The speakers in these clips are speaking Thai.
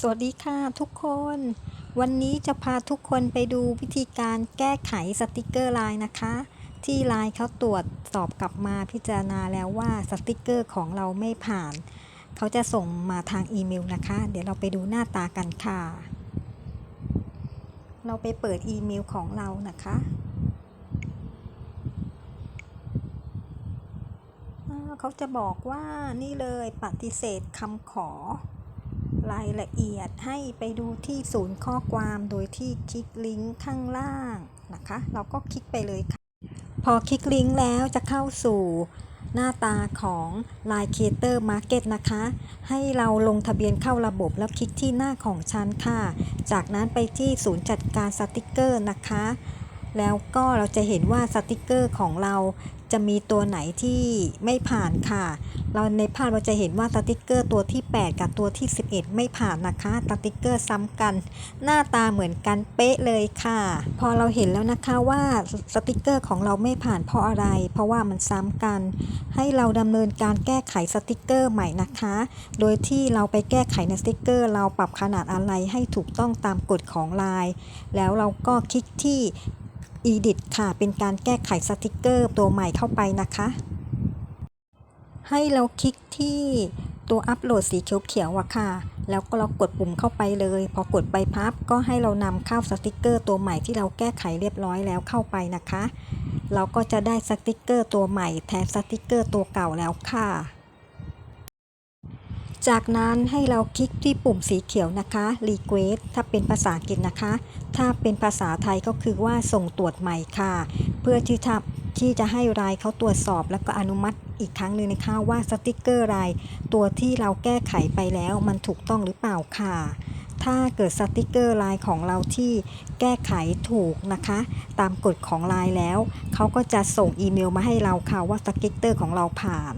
สวัสดีค่ะทุกคน วันนี้จะพาทุกคนไปดูวิธีการแก้ไขสติกเกอร์ไลน์นะคะ ที่ไลน์เขาตรวจสอบกลับมาพิจารณาแล้วว่าสติกเกอร์ของเราไม่ผ่าน เขาจะส่งมาทางอีเมลนะคะ เดี๋ยวเราไปดูหน้าตากันค่ะ เราไปเปิดอีเมลของเรานะคะเขาจะบอกว่านี่เลยปฏิเสธคำขอ รายละเอียดให้ไปดูที่ศูนย์ข้อความโดยที่คลิกลิงก์ข้างล่างนะคะ เราก็คลิกไปเลยค่ะ พอคลิกลิงก์แล้วจะเข้าสู่หน้าตาของ Line Creator Market นะคะ ให้เราลงทะเบียนเข้าระบบแล้วคลิกที่หน้าของฉันค่ะ จากนั้นไปที่ศูนย์จัดการสติกเกอร์นะคะ แล้วก็เราจะเห็นว่าสติกเกอร์ของเราจะมีตัวไหนที่ไม่ผ่านค่ะ เราในภาพเราจะเห็นว่าสติกเกอร์ตัวที่ 8 กับตัวที่ 11 ไม่ผ่านนะคะสติกเกอร์ซ้ำกัน หน้าตาเหมือนกันเป๊ะเลยค่ะ พอเราเห็นแล้วนะคะว่าสติกเกอร์ของเราไม่ผ่านเพราะอะไร เพราะว่ามันซ้ำกัน ให้เราดำเนินการแก้ไขสติกเกอร์ใหม่นะคะ โดยที่เราไปแก้ไขในสติกเกอร์ เราปรับขนาดอะไรให้ถูกต้องตามกฎของลน์แล้วเราก็คลิกที่ Edit ค่ะ เป็นการแก้ไขสติกเกอร์ตัวใหม่เข้าไปนะคะ ให้เราคลิกที่ตัวอัปโหลดสีเขียวๆอะค่ะ แล้วก็เรากดปุ่มเข้าไปเลย พอกดไปพับก็ให้เรานำเข้าสติกเกอร์ตัวใหม่ที่เราแก้ไขเรียบร้อยแล้วเข้าไปนะคะ เราก็จะได้สติกเกอร์ตัวใหม่แทนสติกเกอร์ตัวเก่าแล้วค่ะ จากนั้นให้เราคลิกที่ปุ่มสีเขียวนะคะ Request ถ้าเป็นภาษาอังกฤษนะคะ ถ้าเป็นภาษาไทยก็คือว่าส่งตรวจใหม่ค่ะ เพื่อที่จะที่จะให้รายเขาตรวจสอบแล้วก็อนุมัติอีกครั้งหนึ่งนะคะว่าสติกเกอร์รายตัวที่เราแก้ไขไปแล้วมันถูกต้องหรือเปล่าค่ะ ถ้าเกิดสติกเกอร์ลายของเราที่แก้ไขถูกนะคะ ตามกฎของลายแล้ว เขาก็จะส่งอีเมลมาให้เราค่ะว่าสติกเกอร์ของเราผ่าน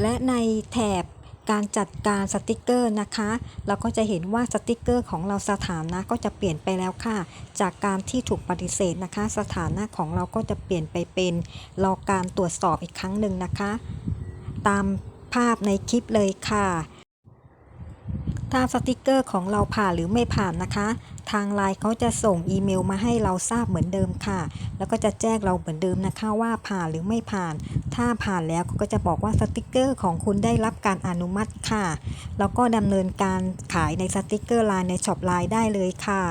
และในแถบ การจัดการสติกเกอร์นะคะ เราก็จะเห็นว่าสติกเกอร์ของเราสถานะก็จะเปลี่ยนไปแล้วค่ะ จากการที่ถูกปฏิเสธนะคะ สถานะของเราก็จะเปลี่ยนไปเป็นรอการตรวจสอบอีกครั้งหนึ่งนะคะ ตามภาพในคลิปเลยค่ะถ้าสติกเกอร์ของเราผ่านหรือไม่ผ่านนะคะ ทางไลน์เขาจะส่งอีเมลมาให้เราทราบเหมือนเดิมค่ะ แล้วก็จะแจ้งเราเหมือนเดิมนะคะว่าผ่านหรือไม่ผ่าน ถ้าผ่านแล้วเขาก็จะบอกว่าสติกเกอร์ของคุณได้รับการอนุมัติค่ะ แล้วก็ดำเนินการขายในสติกเกอร์ไลน์ในช็อปไลน์ได้เลยค่ะ